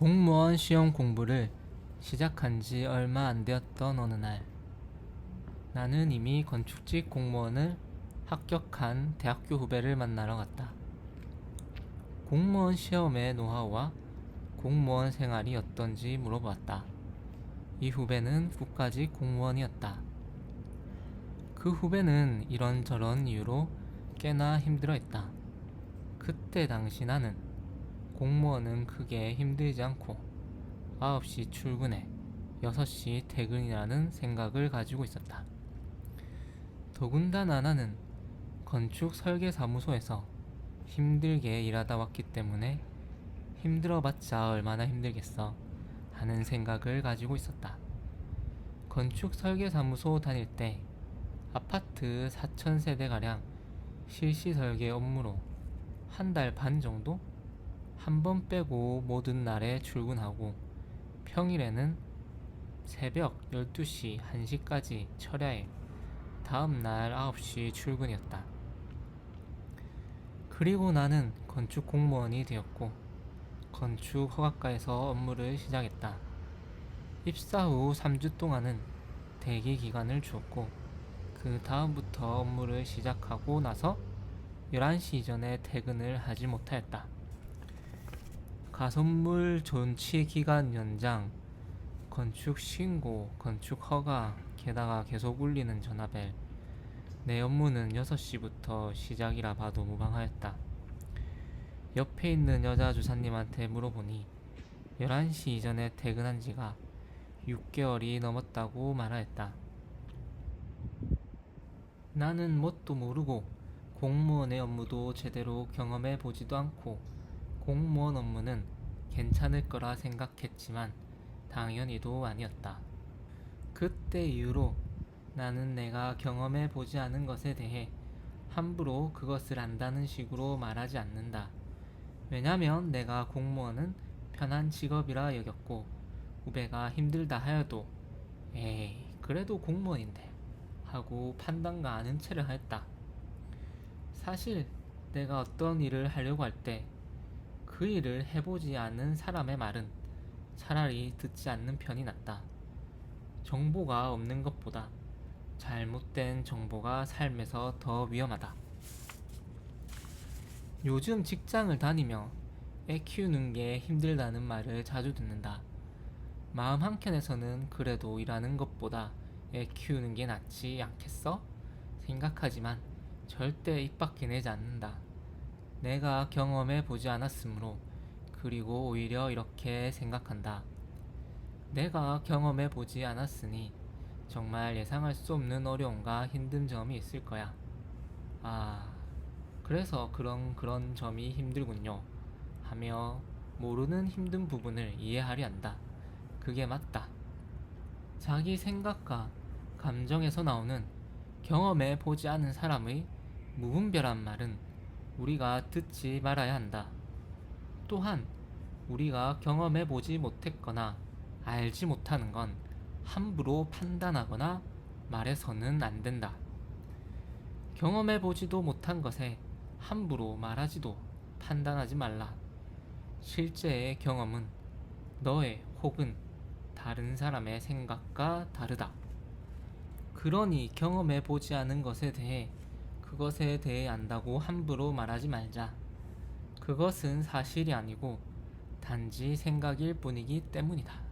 공무원 시험 공부를 시작한 지 얼마 안 되었던 어느 날, 나는 이미 건축직 공무원을 합격한 대학교 후배를 만나러 갔다. 공무원 시험의 노하우와 공무원 생활이 어떤지 물어보았다. 이 후배는 국가직 공무원이었다. 그 후배는 이런저런 이유로 꽤나 힘들어 했다. 그때 당시 나는 공무원은 크게 힘들지 않고 9시 출근에 6시 퇴근이라는 생각을 가지고 있었다. 더군다나 나는 건축 설계 사무소에서 힘들게 일하다 왔기 때문에 힘들어봤자 얼마나 힘들겠어 하는 생각을 가지고 있었다. 건축 설계 사무소 다닐 때 아파트 4,000세대가량 실시 설계 업무로 한 달 반 정도? 한 번 빼고 모든 날에 출근하고 평일에는 새벽 12시, 1시까지 철야해 다음 날 9시 출근이었다. 그리고 나는 건축 공무원이 되었고 건축 허가과에서 업무를 시작했다. 입사 후 3주 동안은 대기 기간을 주었고 그 다음부터 업무를 시작하고 나서 11시 이전에 퇴근을 하지 못하였다. 가선물 존치 기간 연장, 건축 신고, 건축 허가, 게다가 계속 울리는 전화벨. 내 업무는 6시부터 시작이라 봐도 무방하였다. 옆에 있는 여자 주사님한테 물어보니 11시 이전에 퇴근한 지가 6개월이 넘었다고 말하였다. 나는 뭣도 모르고 공무원의 업무도 제대로 경험해 보지도 않고 공무원 업무는 괜찮을 거라 생각했지만 당연히도 아니었다. 그때 이후로 나는 내가 경험해 보지 않은 것에 대해 함부로 그것을 안다는 식으로 말하지 않는다. 왜냐면 내가 공무원은 편한 직업이라 여겼고 후배가 힘들다 하여도 에이 그래도 공무원인데 하고 판단과 아는 체를 하였다. 사실 내가 어떤 일을 하려고 할 때 그 일을 해보지 않은 사람의 말은 차라리 듣지 않는 편이 낫다. 정보가 없는 것보다 잘못된 정보가 삶에서 더 위험하다. 요즘 직장을 다니며 애 키우는 게 힘들다는 말을 자주 듣는다. 마음 한켠에서는 그래도 일하는 것보다 애 키우는 게 낫지 않겠어? 생각하지만 절대 입 밖에 내지 않는다. 내가 경험해 보지 않았으므로 그리고 오히려 이렇게 생각한다. 내가 경험해 보지 않았으니 정말 예상할 수 없는 어려움과 힘든 점이 있을 거야. 아, 그래서 그런 그런 점이 힘들군요. 하며 모르는 힘든 부분을 이해하려 한다. 그게 맞다. 자기 생각과 감정에서 나오는 경험해 보지 않은 사람의 무분별한 말은 우리가 듣지 말아야 한다. 또한 우리가 경험해 보지 못했거나 알지 못하는 건 함부로 판단하거나 말해서는 안 된다. 경험해 보지도 못한 것에 함부로 말하지도 판단하지 말라. 실제의 경험은 너의 혹은 다른 사람의 생각과 다르다. 그러니 경험해 보지 않은 것에 대해 그것에 대해 안다고 함부로 말하지 말자. 그것은 사실이 아니고 단지 생각일 뿐이기 때문이다.